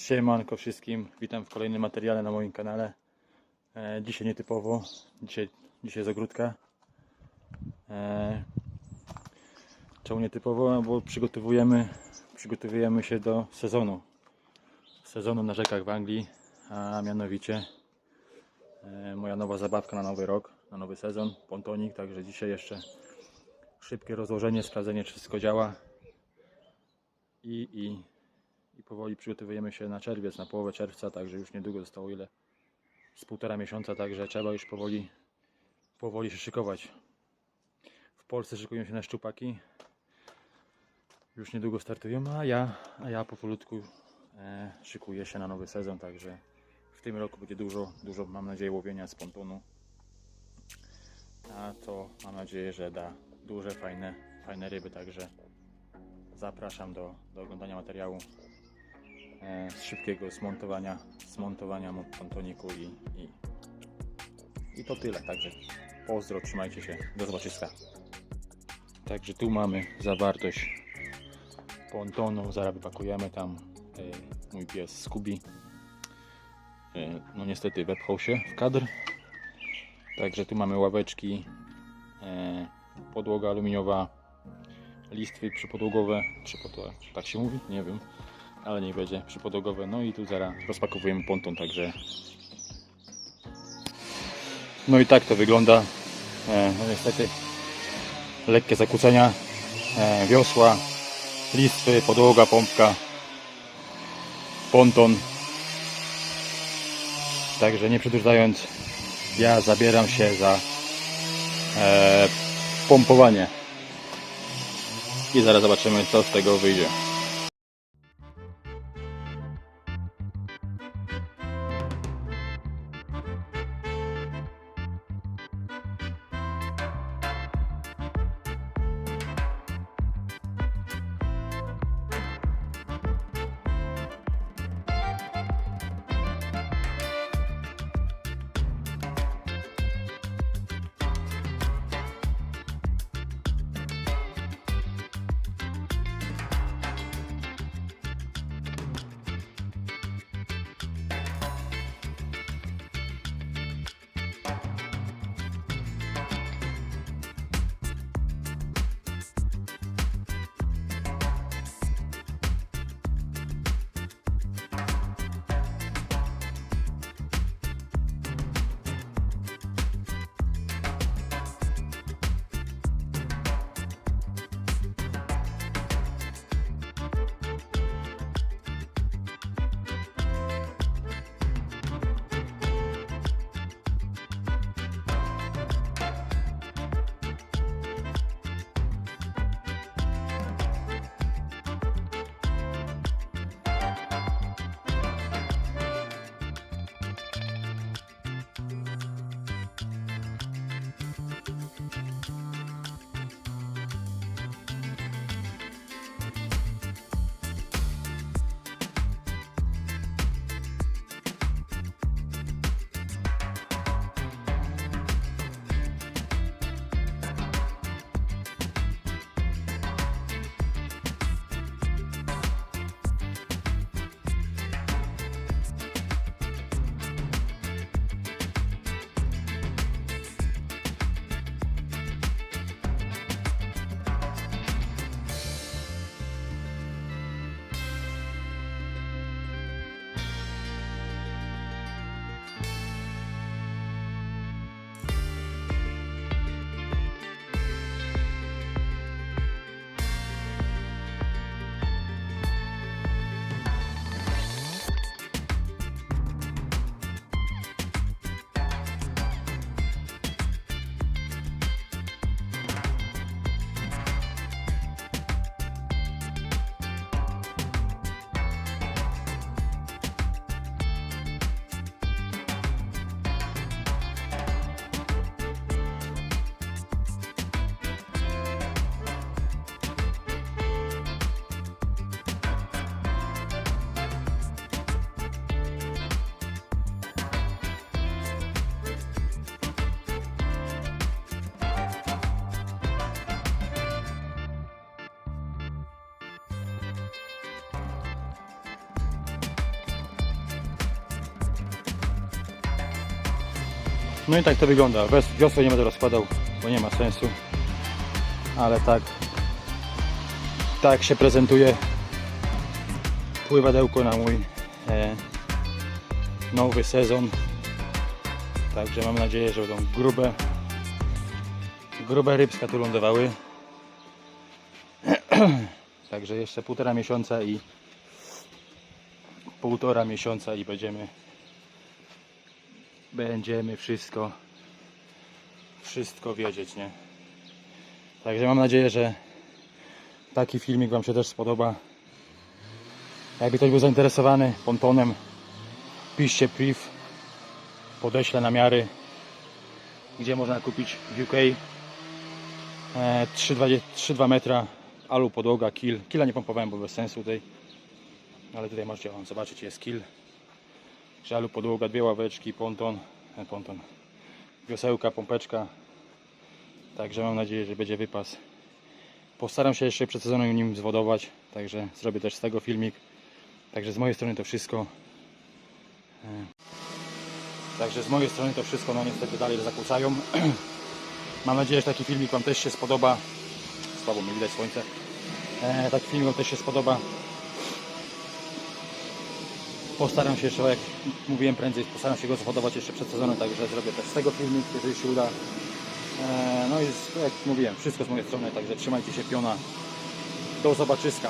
Siemanko wszystkim, witam w kolejnym materiale na moim kanale. E, dzisiaj nietypowo, dzisiaj, dzisiaj z ogródka. E, czemu nietypowo? Bo przygotowujemy, przygotowujemy się do sezonu. Sezonu na rzekach w Anglii, a mianowicie e, moja nowa zabawka na nowy rok, na nowy sezon, pontonik, także dzisiaj jeszcze szybkie rozłożenie, sprawdzenie czy wszystko działa i, i, i powoli przygotowujemy się na czerwiec, na połowę czerwca, także już niedługo zostało ile? Z półtora miesiąca, także trzeba już powoli, powoli się szykować. W Polsce szykują się na szczupaki. Już niedługo startują, a ja, a ja powolutku e, szykuję się na nowy sezon, także w tym roku będzie dużo, dużo mam nadzieję łowienia z pontonu. A to mam nadzieję, że da duże, fajne, fajne ryby, także zapraszam do, do oglądania materiału z szybkiego zmontowania, zmontowania mo- pontoniku i, i, i to tyle. Także pozdro, trzymajcie się, do zobaczyska. Także tu mamy zawartość pontonu, zaraz wypakujemy tam e, mój pies Scooby. E, no niestety wepchał się w kadr. Także tu mamy ławeczki, e, podłoga aluminiowa, listwy przypodłogowe, przypodłogowe, tak się mówi? Nie wiem, ale niech będzie przypodłogowe. No i tu zaraz rozpakowujemy ponton, także no i tak to wygląda. E, no niestety lekkie zakłócenia, e, wiosła, listwy, podłoga, pompka, ponton. Także nie przedłużając, ja zabieram się za e, pompowanie. I zaraz zobaczymy, co z tego wyjdzie. No i tak to wygląda. Wiosłę nie będę rozkładał, bo nie ma sensu. Ale tak. Tak się prezentuje pływadełko na mój e, nowy sezon. Także mam nadzieję, że będą grube grube rybska tu lądowały. Także jeszcze półtora miesiąca i półtora miesiąca i będziemy będziemy wszystko wszystko wiedzieć, nie? Także mam nadzieję, że taki filmik Wam się też spodoba. Jakby ktoś był zainteresowany pontonem, piszcie priv, podeślę namiary, gdzie można kupić w UK e, 3,2 metra, alu podłoga, kill. Killa nie pompowałem, bo bez sensu tutaj, ale tutaj możecie zobaczyć, jest kill. Że alu podłoga, dwie ławeczki, ponton, e, ponton, wiosełka, pompeczka. Także mam nadzieję, że będzie wypas. Postaram się jeszcze przed sezonem nim zwodować, także zrobię też z tego filmik. Także z mojej strony to wszystko. E, Także z mojej strony to wszystko, no niestety dalej zakłócają. Mam nadzieję, że taki filmik Wam też się spodoba. Słabo mi widać słońce. E, taki filmik Wam też się spodoba. Postaram się jeszcze, jak mówiłem prędzej, postaram się go zwodować jeszcze przed sezonem, także zrobię też z tego filmik, jeżeli się uda. E, no i jak mówiłem, wszystko z mojej strony, także trzymajcie się piona. Do zobaczyska.